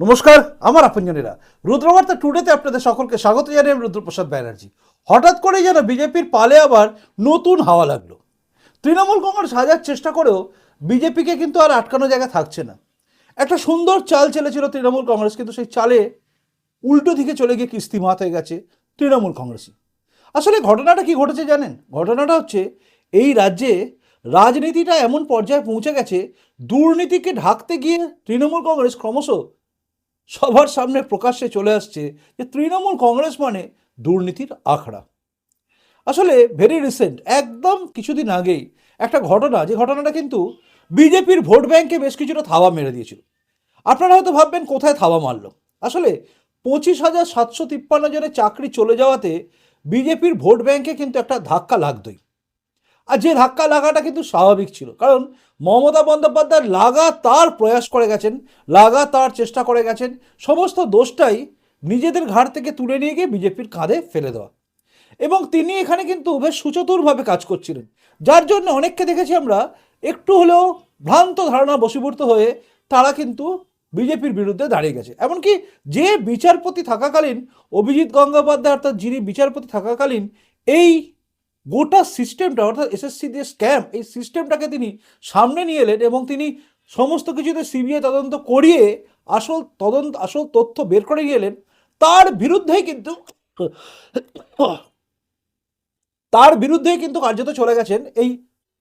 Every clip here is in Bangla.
নমস্কার, আমার আপনজনেরা। রুদ্রবার্তা টুডেতে আপনাদের সকলকে স্বাগত জানাই আমি রুদ্রপ্রসাদ ব্যানার্জি। হঠাৎ করেই যেন বিজেপির পালে আবার নতুন হাওয়া লাগল। তৃণমূল কংগ্রেস হাজার চেষ্টা করেও বিজেপিকে কিন্তু আর আটকানো জায়গা থাকছে না। একটা সুন্দর চাল চেলেছিল তৃণমূল কংগ্রেস, কিন্তু সেই চালে উল্টো দিকে চলে গিয়ে কিস্তি মাত হয়ে গেছে তৃণমূল কংগ্রেসই। আসলে ঘটনাটা কি ঘটেছে জানেন? ঘটনাটা হচ্ছে, এই রাজ্যে রাজনীতিটা এমন পর্যায়ে পৌঁছে গেছে, দুর্নীতিকে ঢাকতে গিয়ে তৃণমূল কংগ্রেস ক্রমশ সবার সামনে প্রকাশ্যে চলে আসছে যে তৃণমূল কংগ্রেস মানে দুর্নীতির আখড়া। আসলে ভেরি রিসেন্ট একদম কিছুদিন আগেই একটা ঘটনা, যে ঘটনাটা কিন্তু বিজেপির ভোট ব্যাংকে বেশ কিছুটা থাবা মেরে দিয়েছিল। আপনারা হয়তো ভাববেন, কোথায় থাবা মারল? আসলে পঁচিশ হাজার সাতশো তিপ্পান্ন জনের চাকরি চলে যাওয়াতে বিজেপির ভোট ব্যাংকে কিন্তু একটা ধাক্কা লাগতোই। আর যে ধাক্কা লাগাটা কিন্তু স্বাভাবিক ছিল। কারণ মমতা বন্দ্যোপাধ্যায় লাগাতার প্রয়াস করে গেছেন, লাগাতার চেষ্টা করে গেছেন, সমস্ত দোষটাই নিজেদের ঘাড় থেকে তুলে নিয়ে গিয়ে বিজেপির কাঁধে ফেলে দেওয়া। এবং তিনি এখানে কিন্তু বেশ সুচতুরভাবে কাজ করছিলেন। যার জন্য অনেককে দেখেছি আমরা একটু হলেও ভ্রান্ত ধারণা বশীভূত হয়ে তারা কিন্তু বিজেপির বিরুদ্ধে দাঁড়িয়ে গেছে। এমনকি যে বিচারপতি থাকাকালীন অভিজিৎ গঙ্গোপাধ্যায় অর্থাৎ যিনি বিচারপতি থাকাকালীন, এই গোটা সিস্টেমটা, অর্থাৎ এসএসসি দিয়ে স্ক্যাম এই সিস্টেমটাকে তিনি সামনে নিয়ে এলেন এবং তিনি সমস্ত কিছুতে সিবিআই তদন্ত করিয়ে আসল তদন্ত, আসল তথ্য বের করে নিয়ে এলেন। তার বিরুদ্ধেই কিন্তু, তার বিরুদ্ধেই কিন্তু কার্যত চলে গেছেন এই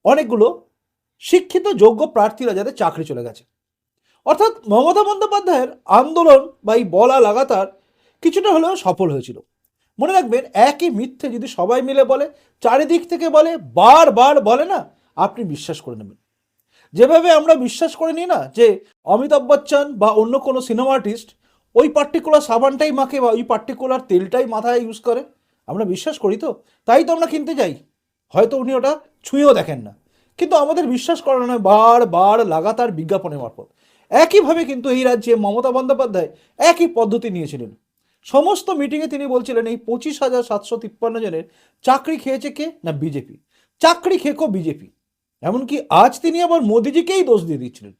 অনেকগুলো শিক্ষিত যোগ্য প্রার্থীরা যাদের চাকরি চলে গেছে। অর্থাৎ মমতা বন্দ্যোপাধ্যায়ের আন্দোলন বা এই বলা লাগাতার কিছুটা হলেও সফল হয়েছিল। মনে রাখবেন, একই মিথ্যে যদি সবাই মিলে বলে, চারিদিক থেকে বলে, বারবার বলে না, আপনি বিশ্বাস করে নেবেন। যেভাবে আমরা বিশ্বাস করে নিই না যে অমিতাভ বচ্চন বা অন্য কোনো সিনেমা আর্টিস্ট ওই পার্টিকুলার সাবানটাই মাখে বা ওই পার্টিকুলার তেলটাই মাথায় ইউজ করে, আমরা বিশ্বাস করি তো? তাই তো আমরা কিনতে যাই। হয়তো উনি ওটা ছুঁয়েও দেখেন না। কিন্তু আমাদের বিশ্বাস করানো নয়, বারবার লাগাতার বিজ্ঞাপনের মারফত। একইভাবে কিন্তু এই রাজ্যে মমতা বন্দ্যোপাধ্যায় একই পদ্ধতি নিয়েছিলেন। সমস্ত মিটিংয়ে তিনি বলছিলেন এই পঁচিশ হাজার সাতশো তিপ্পান্ন জনের চাকরি খেয়েছে কে? না বিজেপি। চাকরি খেকো বিজেপি। এমনকি আজ তিনি আবার মোদিজিকেই দোষ দিয়ে দিচ্ছিলেন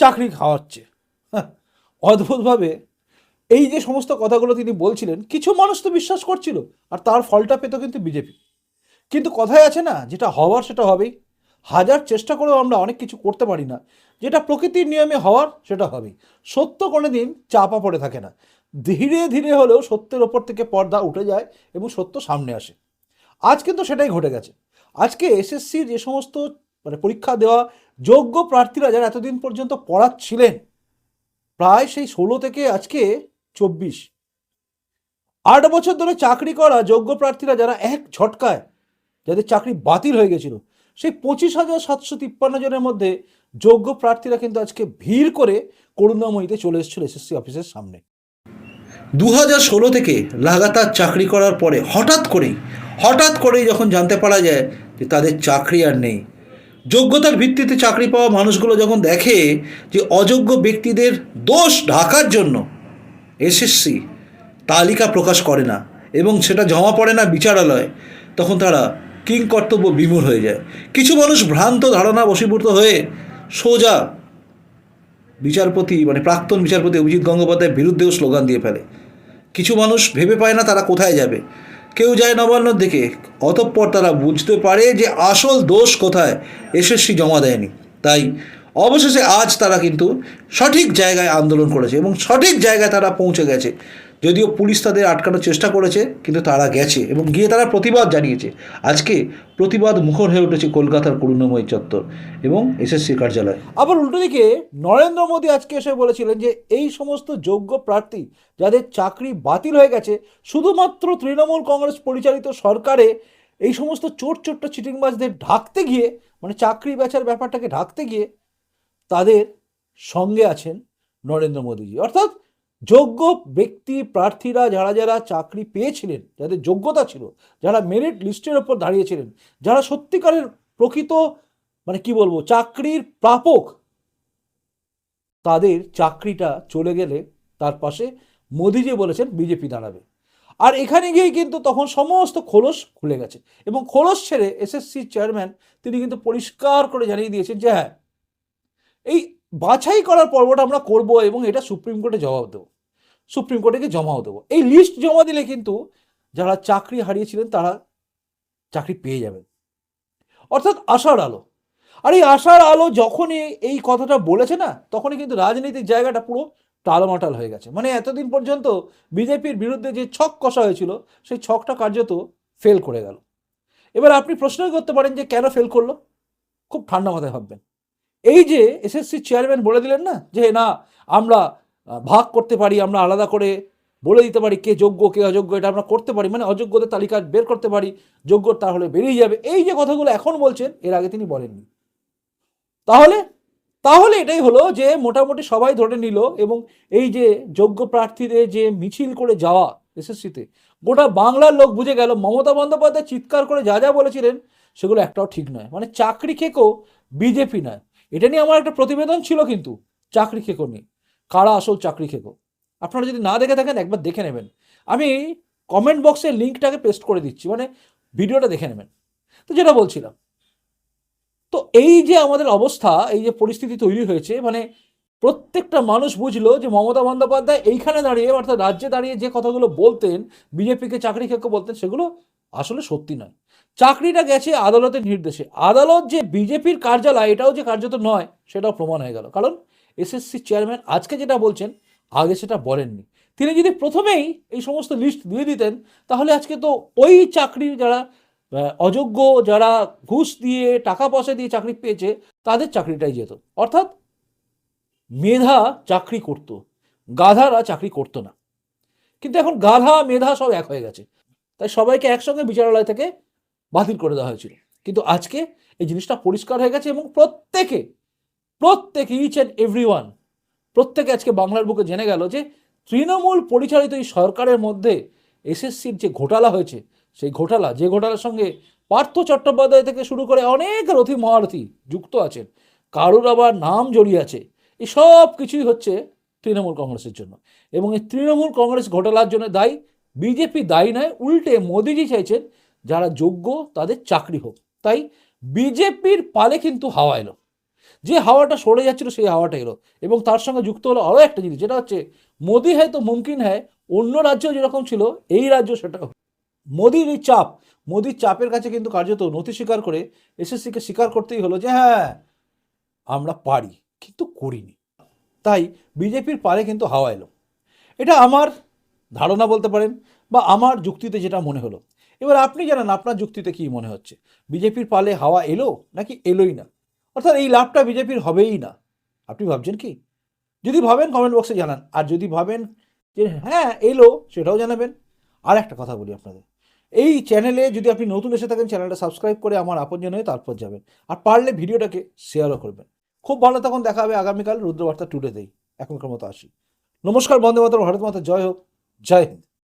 চাকরি খাওয়াচ্ছে। হ্যাঁ, অদ্ভুতভাবে এই যে সমস্ত কথাগুলো তিনি বলছিলেন কিছু মানুষ তো বিশ্বাস করছিল আর তার ফলটা পেত কিন্তু বিজেপি। কিন্তু কথায় আছে না যেটা হওয়ার সেটা হবেই। হাজার চেষ্টা করেও আমরা অনেক কিছু করতে পারি না। যেটা প্রকৃতির নিয়মে হওয়ার সেটা হবেই। সত্য কোনো দিন চাপা পড়ে থাকে না। ধীরে ধীরে হলেও সত্যের ওপর থেকে পর্দা উঠে যায় এবং সত্য সামনে আসে। আজ কিন্তু সেটাই ঘটে গেছে। আজকে এসএসসির যে সমস্ত মানে পরীক্ষা দেওয়া যোগ্য প্রার্থীরা যারা এতদিন পর্যন্ত পড়াচ্ছিলেন, প্রায় সেই ষোলো থেকে আজকে চব্বিশ। আট বছর ধরে চাকরি করা যোগ্য প্রার্থীরা যারা এক ঝটকায় যাদের চাকরি বাতিল হয়ে গেছিল, সেই পঁচিশ হাজার সাতশো তিপ্পান্ন জনের মধ্যে যোগ্য প্রার্থীরা কিন্তু আজকে ভিড় করে করুণাময়ীতে চলে এসেছিল এসএসসি অফিসের সামনে। দু হাজার ষোলো থেকে লাগাতার চাকরি করার পরে হঠাৎ করেই হঠাৎ করেই যখন জানতে পারা যায় যে তাদের চাকরি আর নেই, যোগ্যতার ভিত্তিতে চাকরি পাওয়া মানুষগুলো যখন দেখে যে অযোগ্য ব্যক্তিদের দোষ ঢাকার জন্য এসএসসি তালিকা প্রকাশ করে না এবং সেটা জমা পড়ে না বিচারালয়ে, তখন তারা কিং কর্তব্য বিমূর হয়ে যায়। কিছু মানুষ ভ্রান্ত ধারণা বশীভূত হয়ে সোজা বিচারপতি মানে প্রাক্তন বিচারপতি অভিজিৎ গঙ্গোপাধ্যায়ের বিরুদ্ধেও স্লোগান দিয়ে ফেলে। কিছু মানুষ ভেবে পায় না তারা কোথায় যাবে। কেউ যায় নবান্নর দিকে, অতঃপর তারা বুঝতে পারে যে আসল দোষ কোথায়, এসএসসি জমা দেয়নি। তাই অবশেষে আজ তারা কিন্তু সঠিক জায়গায় আন্দোলন করেছে এবং সঠিক জায়গায় তারা পৌঁছে গেছে। যদিও পুলিশ তাদের আটকানোর চেষ্টা করেছে, কিন্তু তারা গেছে এবং গিয়ে তারা প্রতিবাদ জানিয়েছে। আজকে প্রতিবাদ মুখর হয়ে উঠেছে কলকাতার করুণাময়ী চত্বর এবং এসএসসি কার্যালয়। আবার উল্টো দিকে নরেন্দ্র মোদী আজকে এসে বলেছিলেন যে, এই সমস্ত যোগ্য প্রার্থী যাদের চাকরি বাতিল হয়ে গেছে, শুধুমাত্র তৃণমূল কংগ্রেস পরিচালিত সরকারে এই সমস্ত চোট চোট্ট চিটিংবাজদের ঢাকতে গিয়ে মানে চাকরি বেচার ব্যাপারটাকে ঢাকতে গিয়ে তাদের সঙ্গে আছেন নরেন্দ্র মোদীজি। অর্থাৎ যোগ্য ব্যক্তি প্রার্থীরা যারা যারা চাকরি পেয়েছিলেন, যাদের যোগ্যতা ছিল, যারা মেরিট লিস্টের ওপর দাঁড়িয়েছিলেন, যারা সত্যিকারের প্রকৃত মানে কি বলব, চাকরির প্রাপক, তাদের চাকরিটা চলে গেলে তার পাশে মোদিজি বলেছেন বিজেপি দাঁড়াবে। আর এখানে গিয়েই কিন্তু তখন সমস্ত খোলস খুলে গেছে এবং খোলস ছেড়ে এসএসসি চেয়ারম্যান তিনি কিন্তু পরিষ্কার করে জানিয়ে দিয়েছেন যে হ্যাঁ এই বাছাই করার পর্বটা আমরা করব এবং এটা সুপ্রিম কোর্টে জবাব দেবো। সুপ্রিম কোর্টে জমাও দেবো। এই লিস্ট জমা দিলে কিন্তু যারা চাকরি হারিয়েছিলেন তারা চাকরি পেয়ে যাবেন। অর্থাৎ আশার আলো। আর এই আশার আলো যখনই এই কথাটা বলেছে না, তখনই কিন্তু রাজনীতির জায়গাটা পুরো টালমাটাল হয়ে গেছে। মানে এতদিন পর্যন্ত বিজেপির বিরুদ্ধে যে ছক কষা হয়েছিল, সেই ছকটা কার্যত ফেল করে গেল। এবার আপনি প্রশ্নই করতে পারেন যে কেন ফেল করল? খুব ঠান্ডা মাথায় ভাববেন। এই যে এসএসসি চেয়ারম্যান বলে দিলেন না, যে না, আমরা ভাগ করতে পারি, আমরা আলাদা করে বলে দিতে পারি কে যোগ্য, কে অযোগ্য, এটা আমরা করতে পারি। মানে অযোগ্যদের তালিকা বের করতে পারি, যোগ্য তাহলে বেরিয়ে যাবে। এই যে কথাগুলো এখন বলছেন, এর আগে তিনি বলেননি। তাহলে তাহলে এটাই হলো যে মোটামুটি সবাই ধরে নিল এবং এই যে যোগ্য প্রার্থীদের যে মিছিল করে যাওয়া এসএসসিতে, গোটা বাংলার লোক বুঝে গেল, মমতা বন্দ্যোপাধ্যায় চিৎকার করে যা যা বলেছিলেন, সেগুলো একটাও ঠিক নয়। মানে চাকরি খেকো, বিজেপি নয়। এটা নিয়ে আমার একটা প্রতিবেদন ছিল কিন্তু, চাকরি খেকো নিয়ে। কারা আসল চাকরি খেকো? আপনারা যদি না দেখে থাকেন, একবার দেখে নেবেন। আমি কমেন্ট বক্সে লিঙ্কটাকে পেস্ট করে দিচ্ছি মানে ভিডিওটা দেখে নেবেন। তো যেটা বলছিলাম, তো এই যে আমাদের অবস্থা, এই যে পরিস্থিতি তৈরি হয়েছে মানে প্রত্যেকটা মানুষ বুঝলো যে মমতা বন্দ্যোপাধ্যায় এইখানে দাঁড়িয়ে, অর্থাৎ রাজ্যে দাঁড়িয়ে যে কথাগুলো বলতেন, বিজেপিকে চাকরি খেকো বলতেন, সেগুলো আসলে সত্যি নয়। চাকরিটা গেছে আদালতের নির্দেশে। আদালত যে বিজেপির কার্যালয়, এটাও যে কার্যত নয়, সেটাও প্রমাণ হয়ে গেল। কারণ এসএসসি চেয়ারম্যান আজকে যেটা বলছেন, আগে সেটা বলেননি। তিনি যদি প্রথমেই এই সমস্ত লিস্ট দিয়ে দিতেন, তাহলে আজকে তো ওই চাকরি যারা অযোগ্য, যারা ঘুষ দিয়ে, টাকা পয়সা দিয়ে চাকরি পেয়েছে, তাদের চাকরিটাই যেত। অর্থাৎ মেধা চাকরি করত, গাধারা চাকরি করতো না। কিন্তু এখন গাধা, মেধা সব এক হয়ে গেছে। তাই সবাইকে একসঙ্গে বিচারালয় থেকে বাতিল করে দেওয়া হয়েছিল। কিন্তু আজকে এই জিনিসটা পরিষ্কার হয়ে গেছে এবং প্রত্যেকে প্রত্যেকে ইচ অ্যান্ড এভরি ওয়ান প্রত্যেকে আজকে বাংলার বুকে জেনে গেল যে তৃণমূল পরিচালিত এই সরকারের মধ্যে এসএসসির যে ঘোটালা হয়েছে, সেই ঘোটালা, যে ঘোটালার সঙ্গে পার্থ চট্টোপাধ্যায় থেকে শুরু করে অনেক রথী মহারথী যুক্ত আছেন, কারুর আবার নাম জড়িয়ে আছে, এই সব কিছুই হচ্ছে তৃণমূল কংগ্রেসের জন্য। এবং এই তৃণমূল কংগ্রেস ঘোটালার জন্য দায়ী, বিজেপি দায়ী নয়, উল্টে মোদিজি চাইছেন যারা যোগ্য তাদের চাকরি হোক। তাই বিজেপির পালে কিন্তু হাওয়া এলো। যে হাওয়াটা সরে যাচ্ছিল সেই হাওয়াটা এলো। এবং তার সঙ্গে যুক্ত হলো আরও একটা জিনিস, যেটা হচ্ছে মোদি হ্যায় তো মুমকিন হ্যায়, অন্য রাজ্য যেরকম ছিল, এই রাজ্য সেটা মোদির এই চাপ, মোদির চাপের কাছে কিন্তু কার্যত নথি স্বীকার করে এসএসসিকে স্বীকার করতেই হলো যে হ্যাঁ আমরা পারি, কিন্তু করিনি। তাই বিজেপির পারে কিন্তু হাওয়া এলো। এটা আমার ধারণা বলতে পারেন বা আমার যুক্তিতে যেটা মনে হলো। এবার আপনি জানান, আপনার যুক্তিতে কি মনে হচ্ছে? বিজেপির পালে হাওয়া এলো নাকি এলোই না? অর্থাৎ এই লাভটা বিজেপির হবেই না। আপনি ভাবছেন কি? যদি ভাবেন কমেন্ট বক্সে জানান। আর যদি ভাবেন যে হ্যাঁ এলো, সেটাও জানাবেন। আর একটা কথা বলি আপনাদের। এই চ্যানেলে যদি আপনি নতুন এসে থাকেন চ্যানেলটা সাবস্ক্রাইব করে আমার আপনজন হয়ে তারপর যাবেন। আর পারলে ভিডিওটাকে শেয়ারও করবেন। খুব ভালো তখন দেখা হবে আগামীকাল রুদ্রবার্তা টুডেতেই এখনকার মতো আসি। নমস্কার বন্দে মাতরম ভারত মাতা, জয় হোক। জয় হিন্দ।